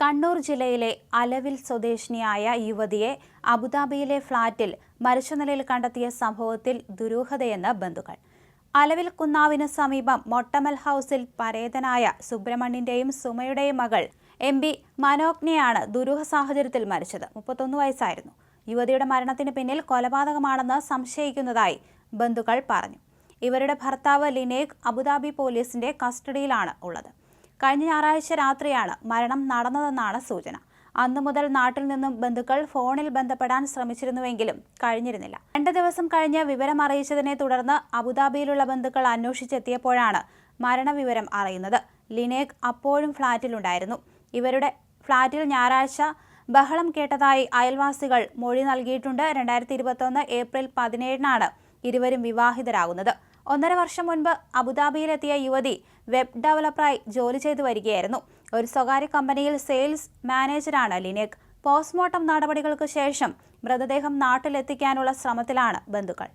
കണ്ണൂർ ജില്ലയിലെ അലവിൽ സ്വദേശിനിയായ യുവതിയെ അബുദാബിയിലെ ഫ്ളാറ്റിൽ മരിച്ച നിലയിൽ കണ്ടെത്തിയ സംഭവത്തിൽ ദുരൂഹതയെന്ന് ബന്ധുക്കൾ. അലവിൽ കുന്നാവിന് സമീപം മൊട്ടമൽ ഹൗസിൽ പരേതനായ സുബ്രഹ്മണ്യന്റെയും സുമയുടെയും മകൾ എം ബി മനോജ്ഞയാണ് ദുരൂഹ സാഹചര്യത്തിൽ മരിച്ചത്. മുപ്പത്തൊന്ന് വയസ്സായിരുന്നു. യുവതിയുടെ മരണത്തിന് പിന്നിൽ കൊലപാതകമാണെന്ന് സംശയിക്കുന്നതായി ബന്ധുക്കൾ പറഞ്ഞു. ഇവരുടെ ഭർത്താവ് ലിനേക് അബുദാബി പോലീസിന്റെ കസ്റ്റഡിയിലാണ് ഉള്ളത്. കഴിഞ്ഞ ഞായറാഴ്ച രാത്രിയാണ് മരണം നടന്നതെന്നാണ് സൂചന. അന്നു മുതൽ നാട്ടിൽ നിന്നും ബന്ധുക്കൾ ഫോണിൽ ബന്ധപ്പെടാൻ ശ്രമിച്ചിരുന്നുവെങ്കിലും കഴിഞ്ഞിരുന്നില്ല. രണ്ട് ദിവസം കഴിഞ്ഞ് വിവരം അറിയിച്ചതിനെ തുടർന്ന് അബുദാബിയിലുള്ള ബന്ധുക്കൾ അന്വേഷിച്ചെത്തിയപ്പോഴാണ് മരണവിവരം അറിയുന്നത്. ലിനേക് അപ്പോഴും ഫ്ളാറ്റിലുണ്ടായിരുന്നു. ഇവരുടെ ഫ്ളാറ്റിൽ ഞായറാഴ്ച ബഹളം കേട്ടതായി അയൽവാസികൾ മൊഴി നൽകിയിട്ടുണ്ട്. രണ്ടായിരത്തി ഇരുപത്തൊന്ന് ഏപ്രിൽ പതിനേഴിനാണ് ഇരുവരും വിവാഹിതരാകുന്നത്. ഒന്നര വർഷം മുൻപ് അബുദാബിയിലെത്തിയ യുവതി വെബ് ഡെവലപ്പറായി ജോലി ചെയ്തു വരികയായിരുന്നു. ഒരു സ്വകാര്യ കമ്പനിയിൽ സെയിൽസ് മാനേജറാണ് ലിനേക്. പോസ്റ്റ്മോർട്ടം നടപടികൾക്ക് ശേഷം മൃതദേഹം നാട്ടിലെത്തിക്കാനുള്ള ശ്രമത്തിലാണ് ബന്ധുക്കൾ.